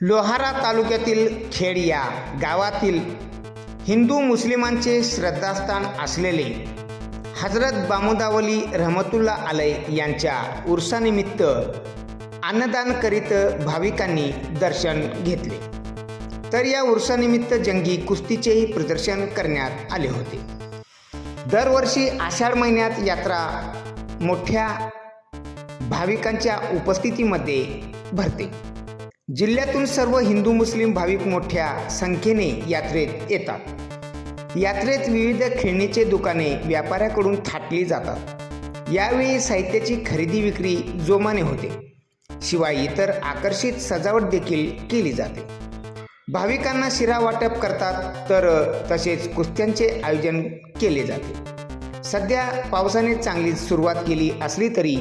लोहारा तालुक्यातील खेड या गावातील हिंदू मुस्लिमांचे श्रद्धास्थान असलेले हजरत बामुदावली रहमतुल्ला आलय यांच्या उर्सानिमित्त अन्नदान करीत भाविकांनी दर्शन घेतले. तर या उर्सानिमित्त जंगी कुस्तीचेही प्रदर्शन करण्यात आले होते. दरवर्षी आषाढ महिन्यात यात्रा मोठ्या भाविकांच्या उपस्थितीमध्ये भरते. जिल्ह्यातून सर्व हिंदू मुस्लिम भाविक मोठ्या संख्येने यात्रेत येतात. यात्रेत विविध खेळणीचे दुकाने व्यापाऱ्याकडून थाटली जातात. यावेळी साहित्याची खरेदी विक्री जोमाने होते. शिवाय इतर आकर्षित सजावट देखील केली जाते. भाविकांना शिरा वाटप करतात तर तसेच कुस्त्यांचे आयोजन केले जाते. सध्या पावसाने चांगली सुरुवात केली असली तरी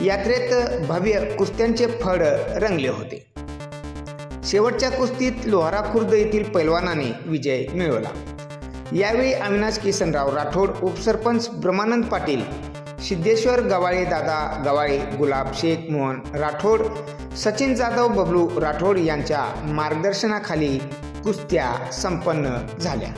यात्रेत भव्य कुस्त्यांचे फड रंगले होते. शेवटच्या कुस्तीत लोहारा खुर्द येथील पैलवानाने विजय मिळवला. यावेळी अविनाश किसनराव राठोड उपसरपंच ब्रह्मानंद पाटील सिद्धेश्वर गवाळे दादा गवाळे गुलाब शेख मोहन राठोड सचिन जाधव बबलू राठोड यांच्या मार्गदर्शनाखाली कुस्त्या संपन्न झाल्या.